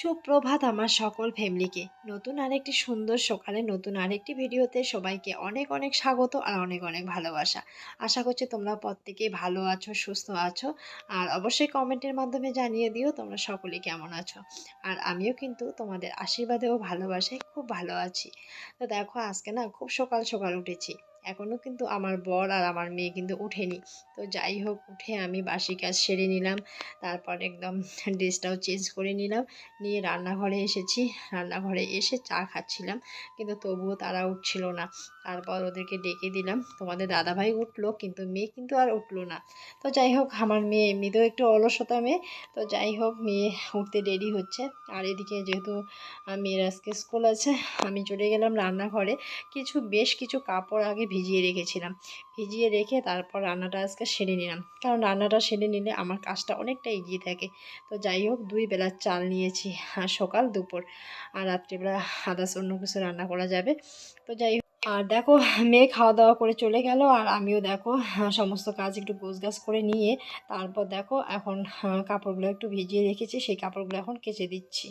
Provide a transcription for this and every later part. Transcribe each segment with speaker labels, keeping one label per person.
Speaker 1: সুপ্রভাত আমার সকল ফ্যামিলিকে নতুন আরেকটি সুন্দর সকালে নতুন আরেকটি ভিডিওতে সবাইকে অনেক অনেক স্বাগত আর অনেক অনেক ভালোবাসা। আশা করছি তোমরা প্রত্যেকে ভালো আছো, সুস্থ আছো। আর অবশ্যই কমেন্টের মাধ্যমে জানিয়ে দিও তোমরা সকলে কেমন আছো। আর আমিও কিন্তু তোমাদের আশীর্বাদে ও ভালোবাসায় খুব ভালো আছি। তো দেখো, আজকে না খুব সকাল সকাল উঠেছি। এখনও কিন্তু আমার বর আর আমার মেয়ে কিন্তু ওঠেনি। তো যাই হোক, উঠে আমি বাসি কাজ সেরে নিলাম। তারপর একদম ড্রেসটাও চেঞ্জ করে নিলাম। নিয়ে রান্নাঘরে এসেছি। রান্নাঘরে এসে চা খাচ্ছিলাম। কিন্তু তবুও তারা উঠছিল না। তারপর ওদেরকে ডেকে দিলাম। তোমাদের দাদাভাই উঠল, কিন্তু মেয়ে কিন্তু আর উঠল না। তো যাই হোক, আমার মেয়ে এমনিতেও একটু অলসতা মেয়ে। তো যাই হোক, মেয়ে উঠতে দেরি হচ্ছে। আর এদিকে যেহেতু মেয়ের আজকে স্কুল আছে, আমি চলে গেলাম রান্নাঘরে। কিছু, বেশ কিছু কাপড় আগে ভিজিয়ে রেখেছিলাম। ভিজিয়ে রেখে তারপর রান্নাটা আজকে সেরে নিলাম। কারণ রান্নাটা সেরে নিলে আমার কাজটা অনেকটা এগিয়ে থাকে। তো যাই হোক, দুই বেলার চাল নিয়েছি সকাল, দুপুর, আর রাত্রিবেলা আদার্স অন্য কিছু রান্না করা যাবে। তো যাই হোক, আর দেখো, মেয়ে খাওয়া দাওয়া করে চলে গেল, আর আমিও দেখো, সমস্ত কাজ একটু গোছগাছ করে নিয়ে, তারপর দেখো, এখন কাপড়গুলো একটু ভিজিয়ে রেখেছি, সেই কাপড়গুলো এখন কেচে দিচ্ছি।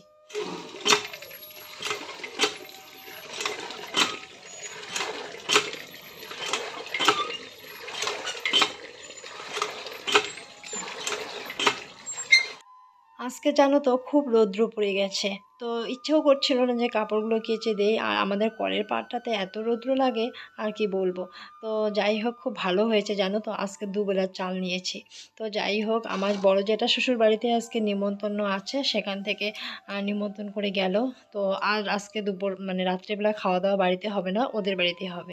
Speaker 1: আজকে জানো তো খুব রৌদ্র পড়ে গেছে। তো ইচ্ছেও করছিল না যে কাপড়গুলো কেচে দেই, আর আমাদের কলের পাড়টাতে এত রৌদ্র লাগে, আর কি বলব? তো যাই হোক, খুব ভালো হয়েছে জানো তো, আজকে দুবেলার চাল নিয়েছি। তো যাই হোক, আমার বড় যেটা শ্বশুর বাড়িতে আজকে নিমন্ত্রণ আছে, সেখান থেকে নিমন্ত্রণ করে গেল। তো আর আজকে দুপুর মানে রাত্রেবেলা খাওয়া দাওয়া বাড়িতে হবে না, ওদের বাড়িতে হবে।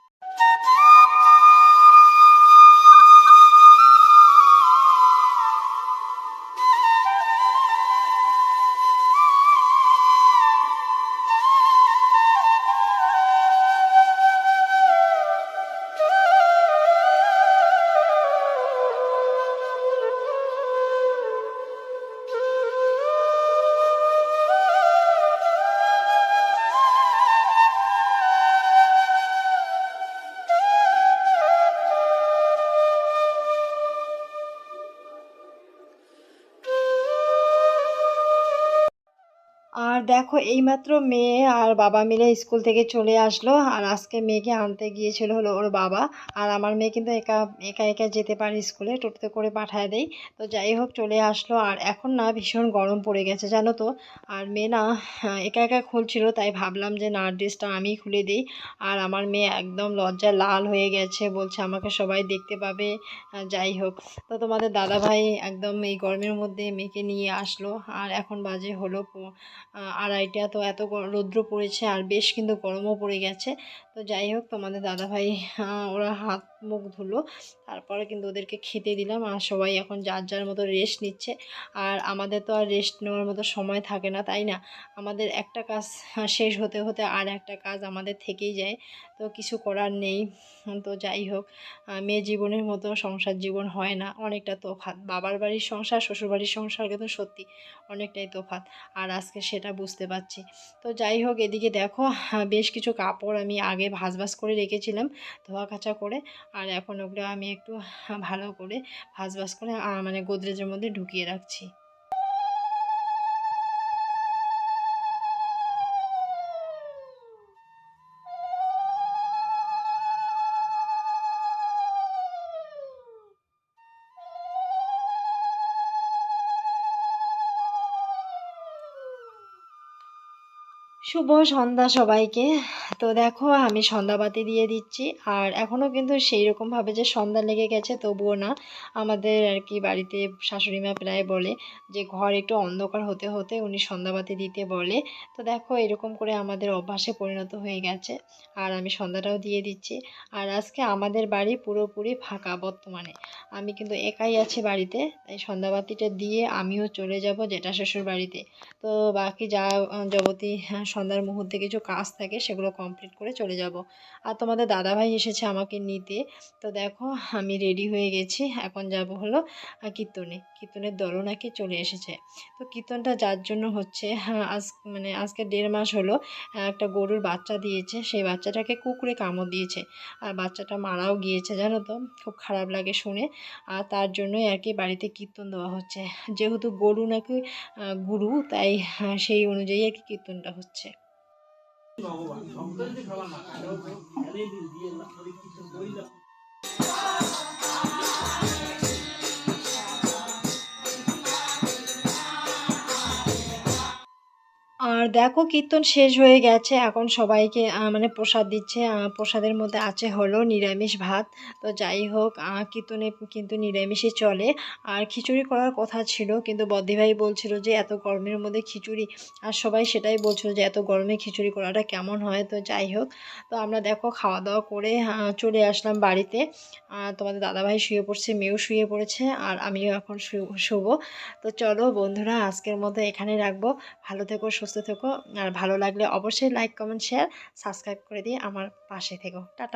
Speaker 1: আর দেখো এইমাত্র মেয়ে আর বাবা মিলে স্কুল থেকে চলে আসলো। আর আজকে মেয়েকে আনতে গিয়েছিল হলো ওর বাবা। আর আমার মেয়ে কিন্তু একা একা একা যেতে পারে স্কুলে টোটোতে করে পাঠায় দেয় তো যাই হোক চলে আসলো। আর এখন না ভীষণ গরম পড়ে গেছে জানো তো। আর মেয়ে না হ্যাঁ, একা একা খুলছিল তাই ভাবলাম যে না ড্রেসটা আমি খুলে দিই। আর আমার মেয়ে একদম লজ্জায় লাল হয়ে গেছে বলছে আমাকে সবাই দেখতে পাবে। যাই হোক তো তোমাদের দাদা ভাই একদম এই গরমের মধ্যে মেয়েকে নিয়ে আসলো। আর এখন বাজে হলো আড়াইটা তো এত রৌদ্র পড়েছে আর বেশ কিন্তু গরমও পড়ে গেছে। তো যাই হোক, তোমাদের দাদাভাই ওরা হাত মুখ ধুলো, তারপরে কিন্তু ওদেরকে খেতে দিলাম। আর সবাই এখন যার যার মতো রেস্ট নিচ্ছে। আর আমাদের তো আর রেস্ট নেওয়ার মতো সময় থাকে না, তাই না? আমাদের একটা কাজ শেষ হতে হতে আর একটা কাজ আমাদের থেকেই যায়। তো কিছু করার নেই। তো যাই হোক মেয়ে জীবনের মতো সংসার জীবন হয় না। অনেকটা তোফাৎ। বাবার বাড়ির সংসার শ্বশুর বাড়ির সংসার কিন্তু সত্যি অনেকটাই তোফাৎ। আর আজকে সেটা বুঝতে পারছি। তো যাই হোক এদিকে দেখো আহ, বেশ কিছু কাপড় আমি আগে ভাজ ভাজ করে রেখেছিলাম ধোয়া কাচা করে। আর এখন ওগুলো আমি একটু ভালো করে ভাজ ভাজ করে মানে গোদরেজের মধ্যে ঢুকিয়ে রাখছি। শুভ সন্ধ্যা সবাইকে। তো দেখো আমি সন্ধ্যাবাতি দিয়ে দিচ্ছি। আর এখনও কিন্তু সেই রকমভাবে যে সন্ধ্যা লেগে গেছে তবুও না। আমাদের আর কি বাড়িতে শাশুড়ি মা প্রায় বলে যে ঘর একটু অন্ধকার হতে হতে উনি সন্ধ্যাবাতি দিতে বলে। তো দেখো এরকম করে আমাদের অভ্যাসে পরিণত হয়ে গেছে। আর আমি সন্ধ্যাটাও দিয়ে দিচ্ছি। আর আজকে আমাদের বাড়ি পুরোপুরি ফাঁকা বর্তমানে। আমি কিন্তু একাই আছি বাড়িতে তাই সন্ধ্যাবাতিটা দিয়ে আমিও চলে যাব জেঠা শ্বশুর বাড়িতে। তো বাকি যা হ্যাঁ, সন্ধ্যার মুহূর্তে কিছু কাজ থাকে সেগুলো কমপ্লিট করে চলে যাব। আর তোমাদের দাদাভাই এসেছে আমাকে নিতে। তো দেখো আমি রেডি হয়ে গেছি। এখন যাব হলো কীর্তনে। কীর্তনের দলও নাকি চলে এসেছে। তো কীর্তনটা যার জন্য হচ্ছে হ্যাঁ, আজ মানে আজকে দেড় মাস হলো একটা গরুর বাচ্চা দিয়েছে। সেই বাচ্চাটাকে কুকুরে কামড় দিয়েছে। আর বাচ্চাটা মারাও গিয়েছে জানো তো? খুব খারাপ লাগে শুনে। আর তার জন্যই আর কি বাড়িতে কীর্তন দেওয়া হচ্ছে। যেহেতু গরু নাকি গুরু তাই আহ, সেই অনুযায়ী আর কি কীর্তনটা হচ্ছে। ভগবান ভক্ত যদি ভগবান দিয়ে আর দেখো কীর্তন শেষ হয়ে গেছে, এখন সবাইকে মানে প্রসাদ দিচ্ছে প্রসাদের মধ্যে আছে হলো নিরামিষ ভাত। তো যাই হোক কীর্তনে কিন্তু নিরামিষই চলে। আর খিচুড়ি করার কথা ছিল, কিন্তু বদ্দিভাই বলছিল যে এত গরমের মধ্যে খিচুড়ি, আর সবাই সেটাই বলছিল যে এত গরমে খিচুড়ি করাটা কেমন হয়। তো যাই হোক, তো আমরা দেখো খাওয়া দাওয়া করে চলে আসলাম বাড়িতে। তোমাদের দাদাভাই শুয়ে পড়ছে, মেয়েও শুয়ে পড়েছে, আর আমিও এখন শু- শুবো। তো চলো বন্ধুরা, আজকের মতো এখানে রাখব। ভালো থেকো, সুস্থ থেকো আর ভালো লাগলে অবশ্যই লাইক কমেন্ট শেয়ার সাবস্ক্রাইব করে দিয়ে আমার পাশে থেকো। টাটা।